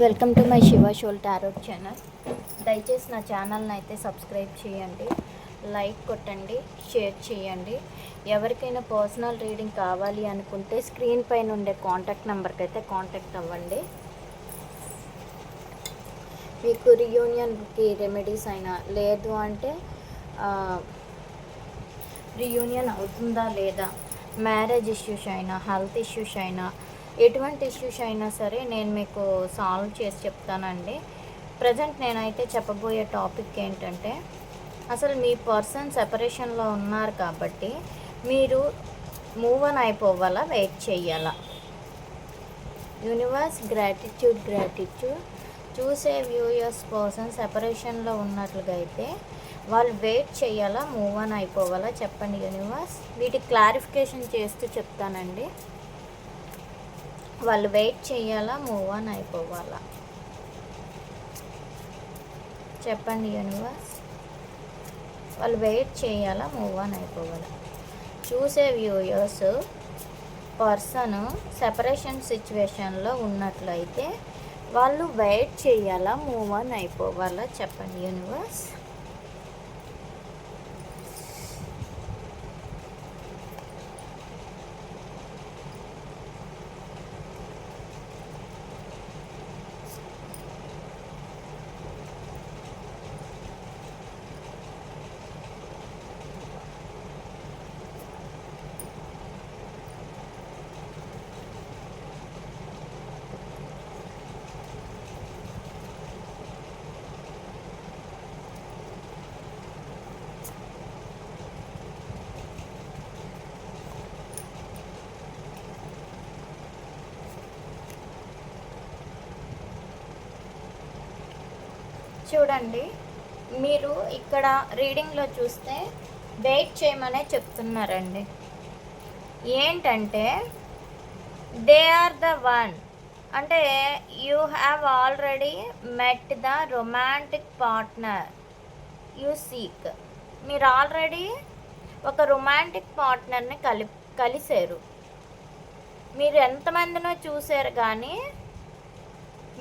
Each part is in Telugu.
Welcome to my Shiva soul tarot channel. దయచేసి నా ఛానల్ని అయితే సబ్స్క్రైబ్ చేయండి లైక్ కొట్టండి షేర్ చేయండి. ఎవరికైనా పర్సనల్ రీడింగ్ కావాలి అనుకుంటే స్క్రీన్ పైన ఉండే కాంటాక్ట్ నెంబర్కి అయితే కాంటాక్ట్ అవ్వండి. మీకు రియూనియన్కి రెమెడీస్ అయినా లేదు అంటే రియూనియన్ అవుతుందా లేదా మ్యారేజ్ ఇష్యూస్ అయినా హెల్త్ ఇష్యూస్ అయినా ఎటువంటి ఇష్యూస్ అయినా సరే నేను మీకు సాల్వ్ చేసి చెప్తానండి. ప్రజెంట్ నేనైతే చెప్పబోయే టాపిక్ ఏంటంటే అసలు మీ పర్సన్ సెపరేషన్లో ఉన్నారు కాబట్టి మీరు మూవ్ అన్ అయిపోవాలా వెయిట్ చేయాలా? యూనివర్స్ గ్రాటిట్యూడ్ గ్రాటిట్యూడ్ చూసే వ్యూయర్స్ కోసం సెపరేషన్లో ఉన్నట్లుగా అయితే వాళ్ళు వెయిట్ చేయాలా మూవ్ ఆన్ అయిపోవాలా చెప్పండి యూనివర్స్ వీటికి క్లారిఫికేషన్ చేస్తూ చెప్తానండి. వాళ్ళు వెయిట్ చేయాలా మూవ్ ఆన్ అయిపోవాలా? చెప్పండి యూనివర్స్. వాళ్ళు వెయిట్ చేయాలా మూవ్ ఆన్ అయిపోవాలా? చూసే వ్యూయర్స్ పర్సన్ సెపరేషన్ సిచ్యువేషన్లో ఉన్నట్లయితే వాళ్ళు వెయిట్ చేయాలా మూవ్ ఆన్ అయిపోవాలా? చెప్పండి యూనివర్స్. చూడండి. మీరు ఇక్కడ రీడింగ్లో చూస్తే వెయిట్ చేయమనే చెప్తున్నారండి. ఏంటంటే దే ఆర్ ద వన్ అంటే you have already met the romantic partner you seek మీరు ఆల్రెడీ ఒక రొమాంటిక్ పార్ట్నర్ని కలి కలిశారు. మీరు ఎంతమందినో చూశారు కానీ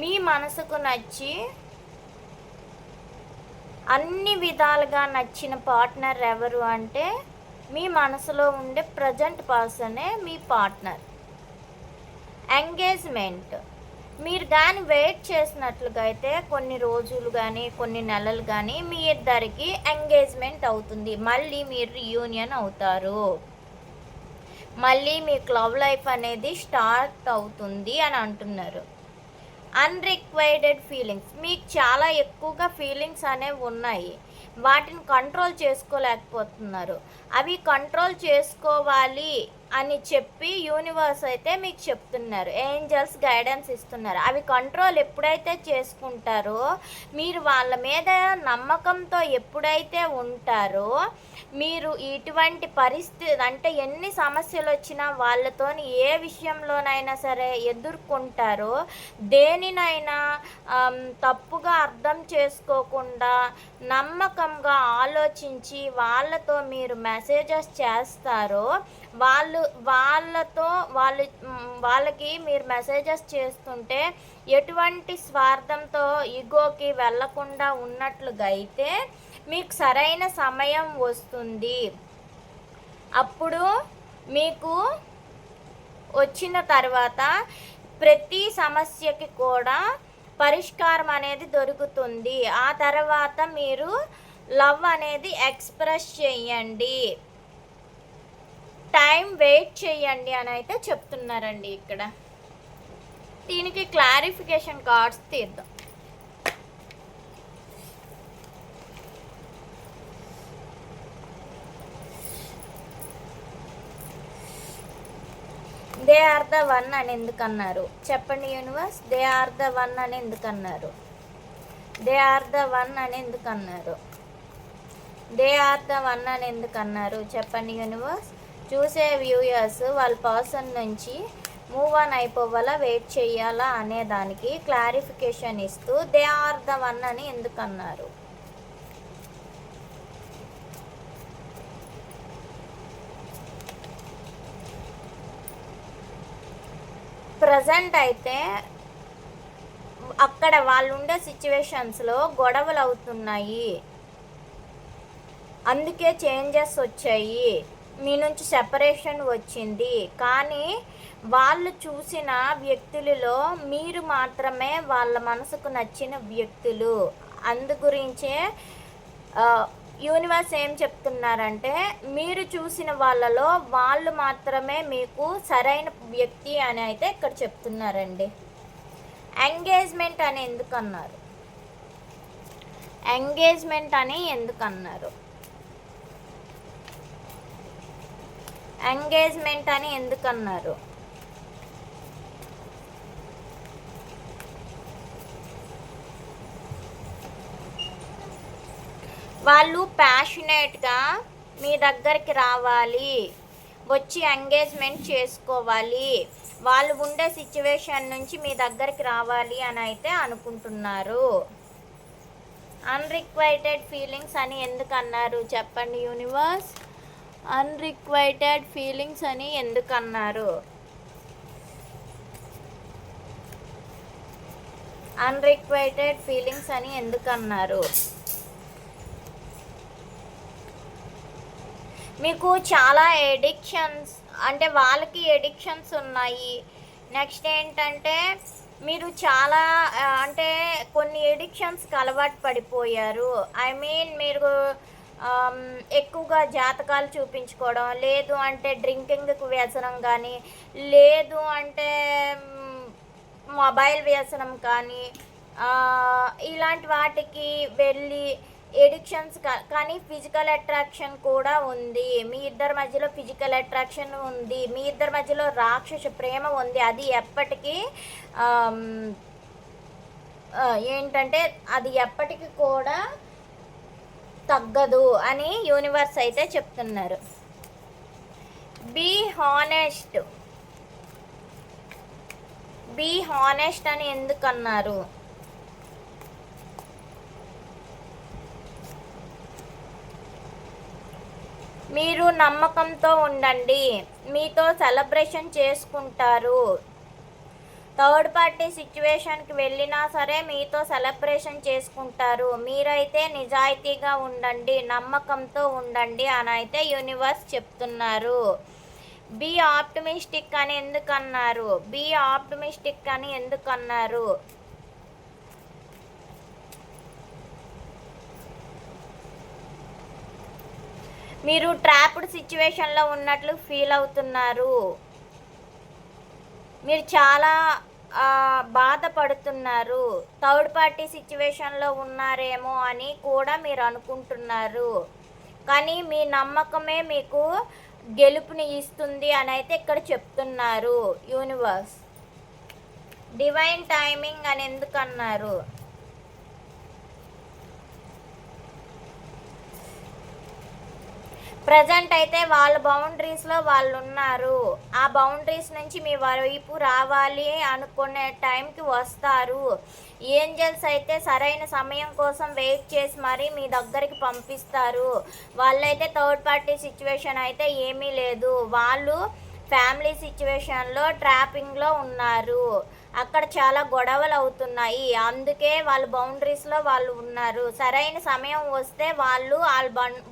మీ మనసుకు నచ్చి అన్ని విధాలుగా నచ్చిన పార్ట్నర్ ఎవరు అంటే మీ మనసులో ఉండే ప్రజెంట్ పర్సనే మీ పార్ట్నర్. ఎంగేజ్మెంట్. మీరు కానీ వెయిట్ చేసినట్లుగా అయితే కొన్ని రోజులు కానీ కొన్ని నెలలు కానీ మీ ఇద్దరికి ఎంగేజ్మెంట్ అవుతుంది. మళ్ళీ మీరు రియూనియన్ అవుతారు. మళ్ళీ మీకు లవ్ లైఫ్ అనేది స్టార్ట్ అవుతుంది అని అంటున్నారు. అన్రిక్వైర్డెడ్ ఫీలింగ్స్ మీకు చాలా ఎక్కువగా ఫీలింగ్స్ అనేవి ఉన్నాయి. వాటిని కంట్రోల్ చేసుకోలేకపోతున్నారు. అవి కంట్రోల్ చేసుకోవాలి అని చెప్పి యూనివర్స్ అయితే మీకు చెప్తున్నారు. ఏంజల్స్ గైడెన్స్ ఇస్తున్నారు. అవి కంట్రోల్ ఎప్పుడైతే చేసుకుంటారో మీరు వాళ్ళ మీద నమ్మకంతో ఎప్పుడైతే ఉంటారో మీరు ఇటువంటి పరిస్థితి అంటే ఎన్ని సమస్యలు వచ్చినా వాళ్ళతో ఏ విషయంలోనైనా సరే ఎదుర్కొంటారో దేనినైనా తప్పుగా అర్థం చేసుకోకుండా నమ్మకంగా ఆలోచించి వాళ్ళతో మీరు మెసేజెస్ చేస్తారో వాళ్ళు వాళ్ళతో వాళ్ళు వాళ్ళకి మీరు మెసేజెస్ చేస్తుంటే ఎటువంటి స్వార్థంతో ఈగోకి వెళ్ళకుండా ఉన్నట్లుగా అయితే మీకు సరైన సమయం వస్తుంది. అప్పుడు మీకు వచ్చిన తర్వాత ప్రతి సమస్యకి కూడా పరిష్కారం అనేది దొరుకుతుంది. ఆ తర్వాత మీరు లవ్ అనేది ఎక్స్ప్రెస్ చేయండి. టైం వెయిట్ చేయండి అని అయితే చెప్తున్నారండి ఇక్కడ. దీనికి క్లారిఫికేషన్ కార్డ్స్ తీద్దాం. దే ఆర్ ద వన్ అని ఎందుకు అన్నారు చెప్పండి universe. They are the one అని ఎందుకు అన్నారు దే ఆర్ ద వన్ అని ఎందుకు అన్నారు దే ఆర్ ద వన్ అని ఎందుకు అన్నారు చెప్పండి యూనివర్స్. చూసే వ్యూయర్స్ వాళ్ళ పర్సన్ నుంచి మూవ్ ఆన్ అయిపోవాలా? వెయిట్ చేయాలా? అనే దానికి క్లారిఫికేషన్ ఇస్తూ దే ఆర్ ద వన్ అని ఎందుకు అన్నారు ప్రజెంట్ అయితే అక్కడ వాళ్ళు ఉండే సిచ్యువేషన్స్లో గొడవలు అవుతున్నాయి అందుకే చేంజెస్ వచ్చాయి. మీ నుంచి సెపరేషన్ వచ్చింది. కానీ వాళ్ళు చూసిన వ్యక్తులలో మీరు మాత్రమే వాళ్ళ మనసుకు నచ్చిన వ్యక్తులు. అందు గురించే యూనివర్స్ ఏం చెప్తున్నారంటే మీరు చూసిన వాళ్ళలో వాళ్ళు మాత్రమే మీకు సరైన వ్యక్తి అని అయితే ఇక్కడ చెప్తున్నారండి. ఎంగేజ్మెంట్ అని ఎందుకన్నారు? ఎంగేజ్మెంట్ అని ఎందుకన్నారు? ఎంగేజ్మెంట్ అని ఎందుకు అన్నారు వాళ్ళు ప్యాషనేట్గా మీ దగ్గరికి రావాలి వచ్చి ఎంగేజ్మెంట్ చేసుకోవాలి వాళ్ళు ఉండే సిచ్యువేషన్ నుంచి మీ దగ్గరికి రావాలి అని అయితే అనుకుంటున్నారు. అన్రిక్వైటెడ్ ఫీలింగ్స్ అని ఎందుకు అన్నారు చెప్పండి యూనివర్స్ అన్రిక్వైటెడ్ ఫీలింగ్స్ అని ఎందుకన్నారు? అన్రిక్వైటెడ్ ఫీలింగ్స్ అని ఎందుకన్నారు? మీకు చాలా ఎడిక్షన్స్ అంటే వాళ్ళకి ఎడిక్షన్స్ ఉన్నాయి. నెక్స్ట్ ఏంటంటే మీరు చాలా అంటే కొన్ని ఎడిక్షన్స్కి అలవాటు పడిపోయారు. ఐ మీన్ మీరు ఎక్కువగా జాతకాలు చూపించుకోవడం లేదు అంటే డ్రింకింగ్కి వ్యసనం కానీ లేదు అంటే మొబైల్ వ్యసనం కానీ ఇలాంటి వాటికి వెళ్ళి ఎడిక్షన్స్ కానీ ఫిజికల్ అట్రాక్షన్ కూడా ఉంది. మీ ఇద్దరి మధ్యలో ఫిజికల్ అట్రాక్షన్ ఉంది. మీ ఇద్దరి మధ్యలో రాక్షస ప్రేమ ఉంది. అది ఎప్పటికీ ఏంటంటే అది ఎప్పటికీ కూడా తగ్గదు అని యూనివర్స్ అయితే చెప్తున్నారు. బీ హానెస్ట్ బీ హానెస్ట్ అని ఎందుకు అన్నారు? మీరు నమ్మకంతో ఉండండి. మీతో సెలబ్రేషన్ చేసుకుంటారు. థర్డ్ పార్టీ సిచ్యువేషన్కి వెళ్ళినా సరే మీతో సెలబ్రేషన్ చేసుకుంటారు. మీరైతే నిజాయితీగా ఉండండి నమ్మకంతో ఉండండి అని అయితే యూనివర్స్ చెప్తున్నారు. బీ ఆప్టమిస్టిక్ అని ఎందుకన్నారు? బీ ఆప్టమిస్టిక్ అని ఎందుకన్నారు? మీరు ట్రాప్డ్ సిచ్యువేషన్లో ఉన్నట్లు ఫీల్ అవుతున్నారు. మీరు చాలా బాధపడుతున్నారు. థర్డ్ పార్టీ సిచ్యువేషన్లో ఉన్నారేమో అని కూడా మీరు అనుకుంటున్నారు. కానీ మీ నమ్మకమే మీకు గెలుపుని ఇస్తుంది అని అయితే ఇక్కడ చెప్తున్నారు యూనివర్స్. డివైన్ టైమింగ్ అని ఎందుకు ప్రజెంట్ అయితే వాళ్ళ బౌండరీస్లో వాళ్ళు ఉన్నారు. ఆ బౌండరీస్ నుంచి మీ వైపు రావాలి అనుకునే టైంకి వస్తారు. ఏంజల్స్ అయితే సరైన సమయం కోసం వెయిట్ చేసి మరీ మీ దగ్గరికి పంపిస్తారు. వాళ్ళైతే థర్డ్ పార్టీ సిచ్యువేషన్ అయితే ఏమీ లేదు. వాళ్ళు ఫ్యామిలీ సిచ్యువేషన్లో ట్రాపింగ్లో ఉన్నారు. అక్కడ చాలా గొడవలు అవుతున్నాయి. అందుకే వాళ్ళ బౌండరీస్లో వాళ్ళు ఉన్నారు. సరైన సమయం వస్తే వాళ్ళు వాళ్ళ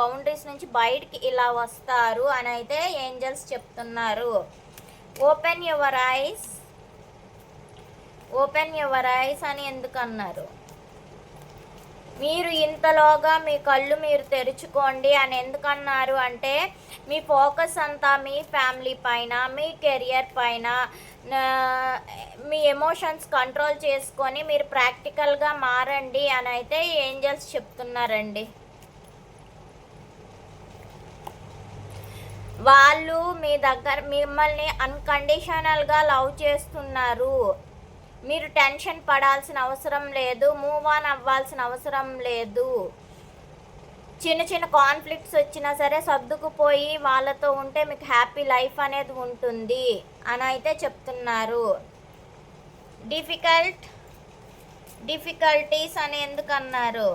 బౌండరీస్ నుంచి బయటికి ఇలా వస్తారు అని అయితే ఏంజల్స్ చెప్తున్నారు. Open your eyes open your eyes అని ఎందుకు అన్నారు? మీరు ఇంతలోగా మీ కళ్ళు మీరు తెరుచుకోండి అని ఎందుకన్నారు అంటే మీ ఫోకస్ అంతా మీ ఫ్యామిలీ పైన మీ కెరియర్ పైన మీ ఎమోషన్స్ కంట్రోల్ చేసుకొని మీరు ప్రాక్టికల్గా మారండి అని అయితే ఏంజల్స్ చెప్తున్నారండి. వాళ్ళు మీ దగ్గర మిమ్మల్ని అన్కండిషనల్గా లవ్ చేస్తున్నారు. మీరు టెన్షన్ పడాల్సిన అవసరం లేదు మూవ్ ఆన్ అవ్వాల్సిన అవసరం లేదు. చిన్న చిన్న కాన్ఫ్లిక్ట్స్ వచ్చినా సరే సర్దుకుపోయి వాళ్ళతో ఉంటే మీకు హ్యాపీ లైఫ్ అనేది ఉంటుంది అని అయితే చెప్తున్నారు. డిఫికల్ట్ డిఫికల్టీస్ అని ఎందుకన్నారు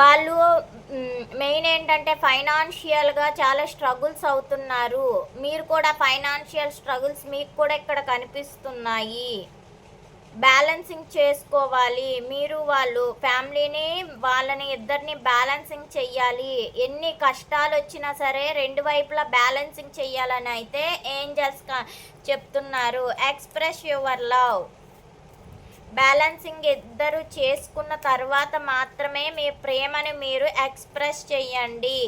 వాళ్ళు మెయిన్ ఏంటంటే ఫైనాన్షియల్గా చాలా స్ట్రగుల్స్ అవుతున్నారు. మీరు కూడా ఫైనాన్షియల్ స్ట్రగుల్స్ మీకు కూడా ఇక్కడ కనిపిస్తున్నాయి. బ్యాలెన్సింగ్ చేసుకోవాలి. మీరు వాళ్ళు ఫ్యామిలీని వాళ్ళని ఇద్దరిని బ్యాలెన్సింగ్ చెయ్యాలి. ఎన్ని కష్టాలు వచ్చినా సరే రెండు వైపులా బ్యాలెన్సింగ్ చెయ్యాలని అయితే ఏంజల్స్ చెప్తున్నారు. ఎక్స్ప్రెస్ యువర్ లవ్ బ్యాలెన్సింగ్ ఇద్దరు చేసుకున్న తర్వాత మాత్రమే మీ ప్రేమని మీరు ఎక్స్ప్రెస్ చెయ్యండి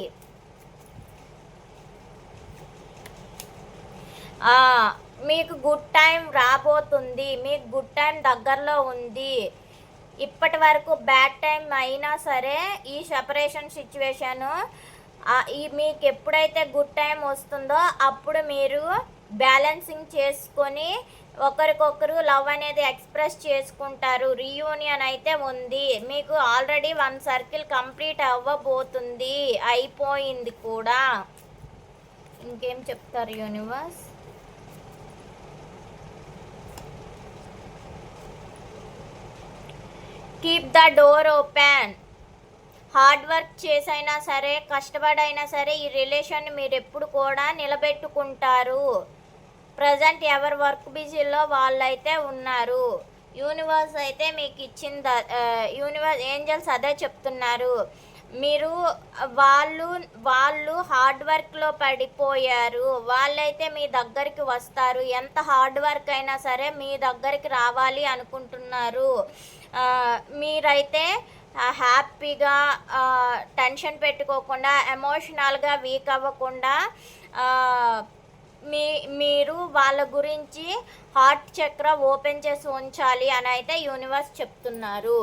మీకు గుడ్ టైం రాబోతుంది. మీకు గుడ్ టైం దగ్గరలో ఉంది. ఇప్పటి వరకు బ్యాడ్ టైం అయినా సరే ఈ సెపరేషన్ సిచ్యువేషను ఈ మీకు ఎప్పుడైతే గుడ్ టైం వస్తుందో అప్పుడు మీరు బ్యాలెన్సింగ్ చేసుకొని ఒకరికొకరు లవ్ అనేది ఎక్స్ప్రెస్ చేసుకుంటారు. రీయూనియన్ అయితే ఉంది. మీకు ఆల్రెడీ వన్ సర్కిల్ కంప్లీట్ అవ్వబోతుంది. అయిపోయింది కూడా. ఇంకేం చెప్తారు universe? Keep the door open hard work చేసైనా సరే కష్టపడైనా సరే ఈ రిలేషన్ మీరు ఎప్పుడు కూడా నిలబెట్టుకుంటారు. ప్రజెంట్ ఎవరి వర్క్ బిజీలో వాళ్ళైతే ఉన్నారు. యూనివర్స్ అయితే మీకు ఇచ్చిన యూనివర్స్ ఏంజల్స్ అదే చెప్తున్నారు. మీరు వాళ్ళు వాళ్ళు హార్డ్ వర్క్లో పడిపోయారు. వాళ్ళైతే మీ దగ్గరికి వస్తారు. ఎంత హార్డ్ వర్క్ అయినా సరే మీ దగ్గరికి రావాలి అనుకుంటున్నారు. మీరైతే హ్యాపీగా టెన్షన్ పెట్టుకోకుండా ఎమోషనల్గా వీక్ అవ్వకుండా మీ మీరు వాళ్ళ గురించి హార్ట్ చక్ర ఓపెన్ చేసి ఉంచాలి అని అయితే యూనివర్స్ చెప్తున్నారు.